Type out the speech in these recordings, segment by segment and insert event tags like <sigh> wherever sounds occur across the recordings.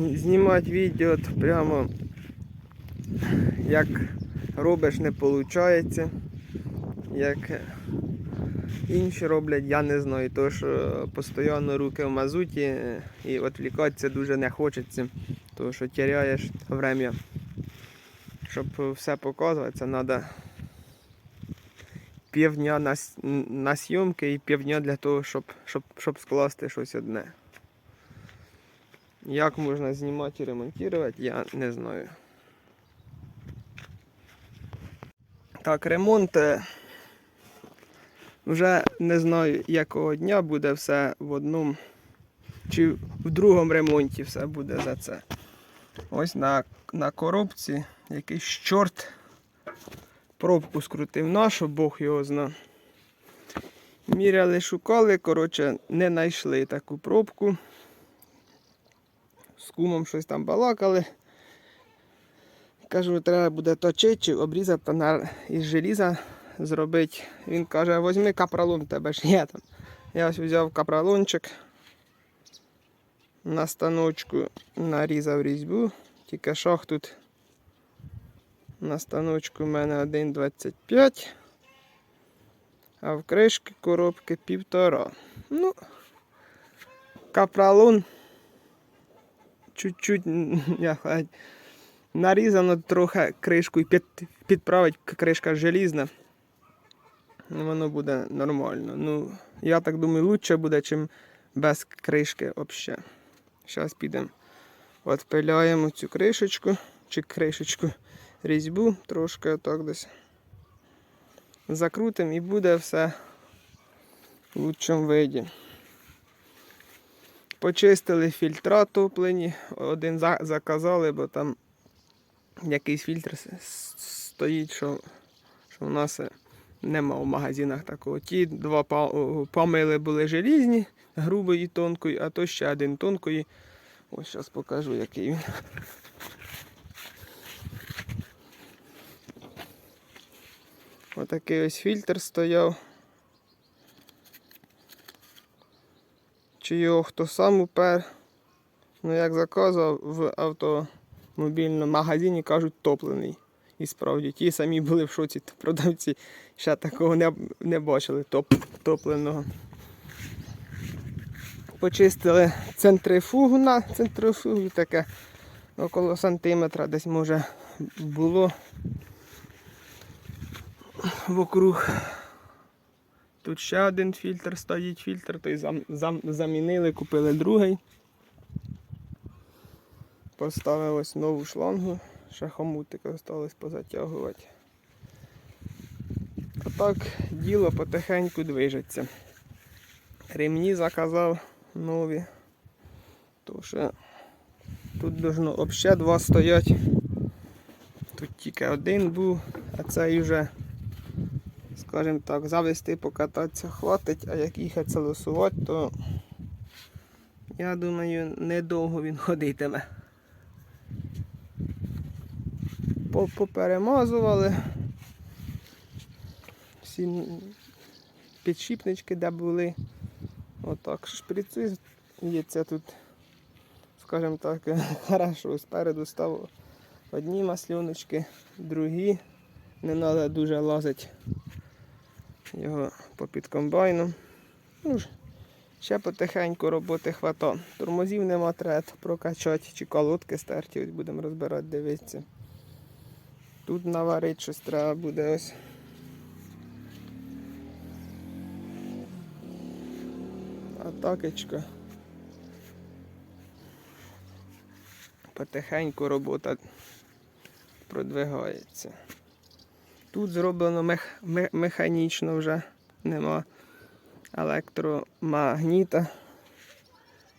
зні- знімати відео прямо як робиш, не виходить. Як інші роблять, я не знаю. То що постійно руки в мазуті е, і відвлікатися дуже не хочеться, тому що теряєш время. Щоб все показувати, треба півдня на, на зйомки і півдня для того, щоб, щоб, щоб скласти щось одне. Як можна знімати і ремонтувати, я не знаю. Так, ремонт. е, Вже не знаю, якого дня буде все в одному чи в другому ремонті все буде за це. Ось на, на коробці якийсь чорт пробку скрутив нашу, Бог його зна. Міряли, шукали, коротше, не знайшли таку пробку. З кумом щось там балакали. Кажу, треба буде точити чи обрізати на, із желіза зробити. Він каже, візьми капролон, тебе ж є там. Я ось взяв капролончик. На станочку нарізав різьбу. Тільки шах тут на станочку в мене 1,25. А в кришки коробки півтора. Ну, капролон чуть-чуть <laughs> нарізано трохи кришку і під, підправить кришка желізна. Воно буде нормально. Ну, я так думаю, краще буде, чим без кришки взагалі. Зараз підемо. Отпиляємо цю кришечку чи кришечку різьбу трошки отак десь. Закрутимо і буде все в лучшому виді. Почистили фільтра топлені, один заказали, бо там якийсь фільтр стоїть, що, що в нас е, нема в магазинах такого. Ті два помили були желізні, грубої і тонкої, а то ще один тонкої. Ось зараз покажу, який він. Отакий ось фільтр стояв. Чи його хто сам упер. Ну, як заказав в автомобільному магазині, кажуть, топлений. І справді, ті самі були в шоці, то продавці ще такого не, не бачили топ, топленого. Почистили центрифугу на центрифугу таке около сантиметра десь може було вокруг. Тут ще один фільтр стоїть, фільтр, той зам, зам, замінили, купили другий. Поставив ось нову шлангу, ще хомутики осталось позатягувати. А так діло потихеньку движеться. Ремні заказав нові. То що тут взагалі два стоять. Тут тільки один був, а цей вже, скажімо так, завести, покататися хватить, а як їхати лосувати, то я думаю, недовго він ходитиме. Поперемазували. Всі підшипнички, де були. Отак. Шприци є тут, скажімо так, <laughs> хорошо. Спереду став одні масльоночки, другі. Не треба дуже лазити його попід комбайном. Ну, ще потихеньку роботи хвата. Тормозів нема, треба прокачати, чи колодки стерті, ось будемо розбирати, дивитися. Тут наварити щось треба буде ось. Атакочка. Потихеньку робота продвигається. Тут зроблено мех, ме- механічно вже нема електромагніта.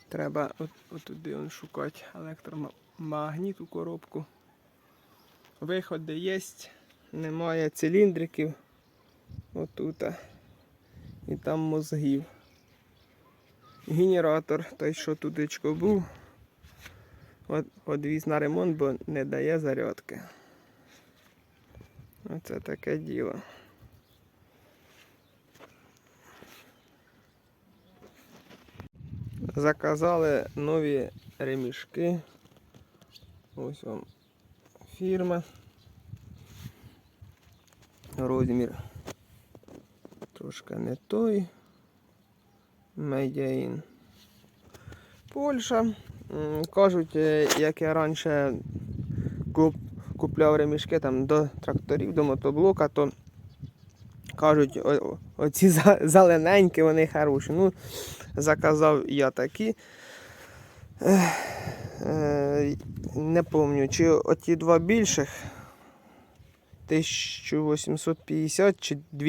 Треба от, отуди он шукати електромагніт у коробку. Виходи є, немає циліндриків. Отута. І там мозгів. Генератор, той, що тудечко був, от, одвіз на ремонт, бо не дає зарядки. Оце таке діло. Заказали нові ремішки Ось вам фірма. Розмір трошки не той. In Польща. Кажуть, е, як я раніше купляв ремішки там до тракторів, до мотоблока, то кажуть, о- оці зелененькі, вони хороші. Ну, заказав я такі. Е, Не пам'ятаю, чи оті два більших 1850 чи 2,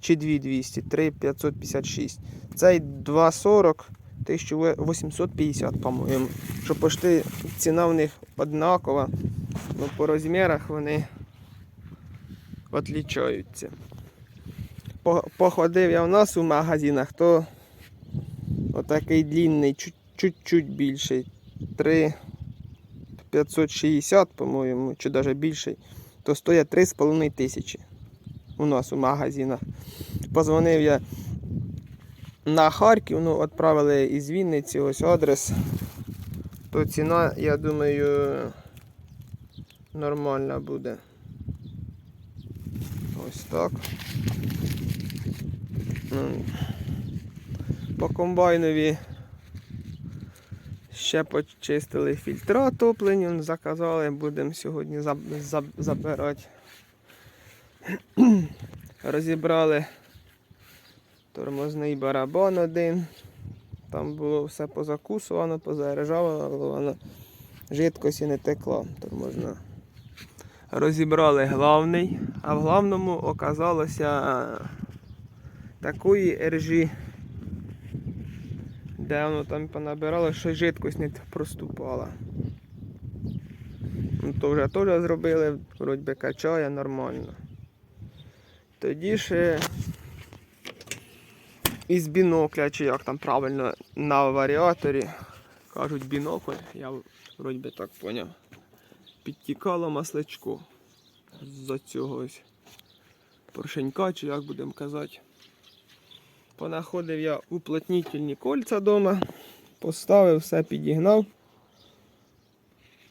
чи 2200, 3556. Цей 240 1850, по-моєму. Що почти ціна в них однакова, але по розмірах вони відлічаються. Походив я в нас у магазинах, то отакий длінний, чуть- чуть-чуть більший. 3 560, по-моєму, чи навіть більший, то стоять 3,5 тисячі у нас у магазинах. Позвонив я на Харків, ну, відправили із Вінниці, ось адрес. То ціна, я думаю, нормальна буде. Ось так. По комбайнові ще почистили фільтра топлені, заказали, будемо сьогодні заб- заб- забирати. <clears throat> Розібрали тормозний барабан один. Там було все позакусувано, позаряджавано, жидкості не текла тормозна. Розібрали главний, а в главному оказалося такої ержі, де воно там понабирало, що жидкость не проступала. Ну, то вже теж зробили, вроді би качає нормально. Тоді ще із бінокля, чи як там правильно на варіаторі. Кажуть бінокль, я вроді би так поняв. Підтікало масличко з цього ось поршенька, чи як будемо казати. Понаходив я уплотнительні кольця вдома, поставив, все підігнав.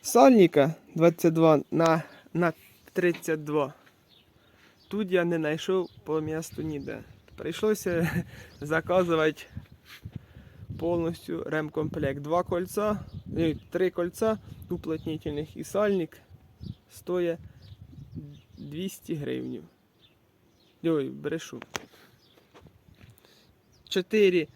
Сальника 22 на, на 32. Тут я не знайшов по місту ніде. Прийшлося <laughs> заказувати повністю ремкомплект. Два кольця, ні, три кольця уплотнительних і сальник стоїть 200 гривень. Ой, брешу. Чотири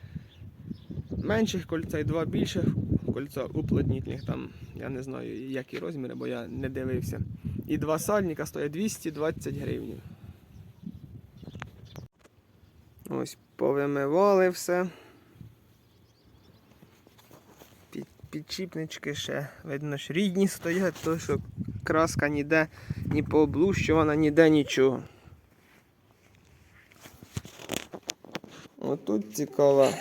менших кольця і два більших кольця уплотнительних. Там я не знаю, які розміри, бо я не дивився. І два сальника стоять 220 гривень. Ось повимивали все. Під, підчіпнички ще, видно, ж рідні стоять, то що краска ніде ні пооблущувана, ніде нічого. Отут цікава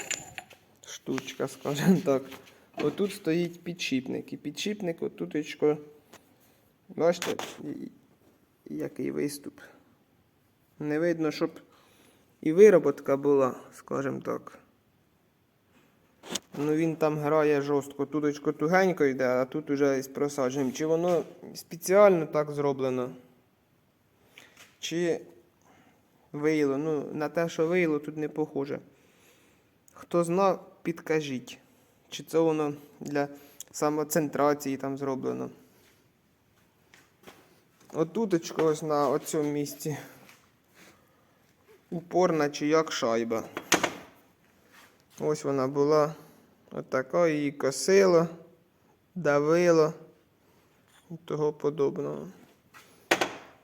штучка, скажімо так. Отут стоїть підшипник. І підшипник отуточко. Бачите, який виступ. Не видно, щоб і вироботка була, скажімо так. Ну він там грає жорстко. Туточко тугенько йде, а тут уже із просадженням. Чи воно спеціально так зроблено? Чи виїло? Ну, на те, що виїло, тут не похоже. Хто зна, підкажіть. Чи це воно для самоцентрації там зроблено? Отуточко ось на оцьому місці. Упорна чи як шайба. Ось вона була отака, її косило, давило і того подобного.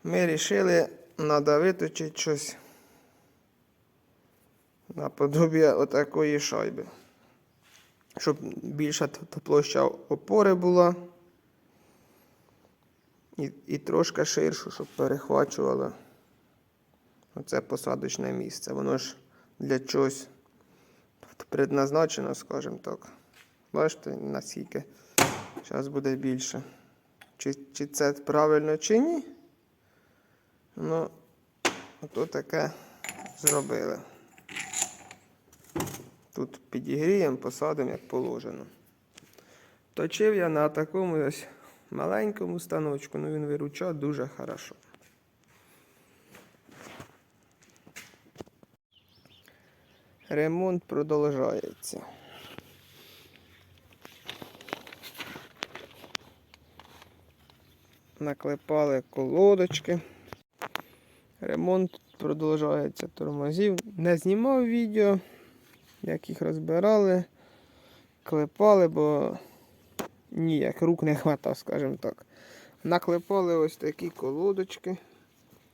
Ми вирішили надавити чи щось наподобі отакої шайби. Щоб більша площа опори була. І, і трошки ширшу, щоб перехвачувала оце посадочне місце. Воно ж для чогось предназначено, скажімо так. Бачите, наскільки зараз буде більше. Чи, чи це правильно, чи ні? Ну, ото таке зробили. Тут підігріємо, посадимо, як положено. Точив я на такому ось маленькому станочку, ну він виручав дуже хорошо. Ремонт продовжується. Наклепали колодочки. Ремонт продовжується тормозів. Не знімав відео, як їх розбирали, клепали, бо ніяк рук не хватав, скажімо так. Наклепали ось такі колодочки.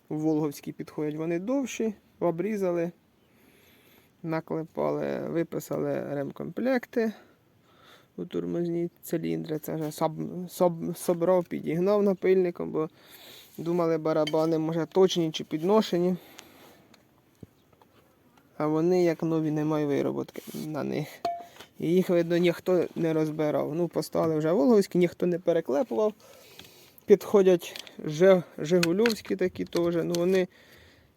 Волговські підходять вони довші, обрізали, наклепали, виписали ремкомплекти у тормозні циліндри. Це вже соб, соб, собрав, підігнав напильником, бо думали барабани, може точні чи підношені. А вони як нові немає вироботки на них. І їх, видно, ніхто не розбирав. Ну, поставили вже Волговські, ніхто не переклепував. Підходять Жигульовські такі теж. Ну вони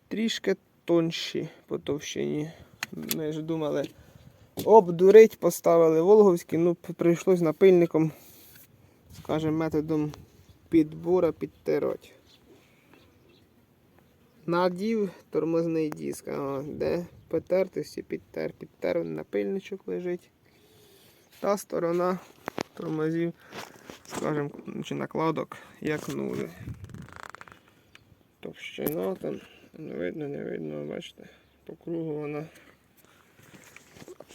трішки тонші по товщині. Ми ж думали, обдурить, поставили Волговські, ну прийшлось напильником, скажімо, методом підбора підтирати. Надів тормозний диск, а де потертості підтер, підтер напильничок лежить. Та сторона тормозів, скажімо, чи накладок, як нули. Товщина там, не видно, не видно, бачите, по кругу вона.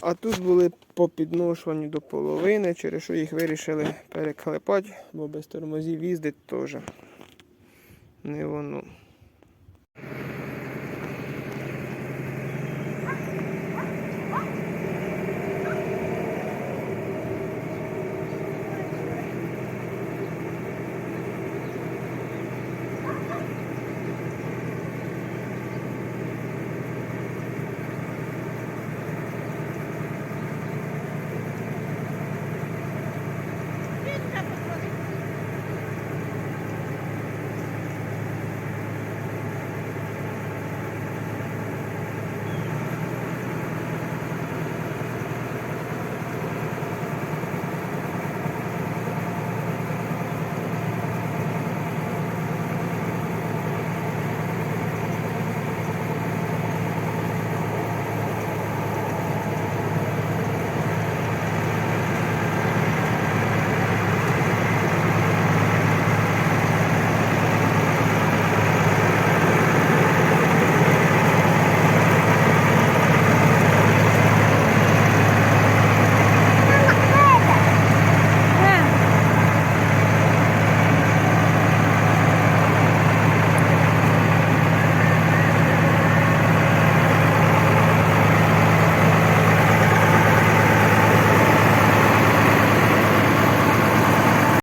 А тут були по підношуванню до половини, через що їх вирішили переклепати, бо без тормозів їздить теж. Не воно.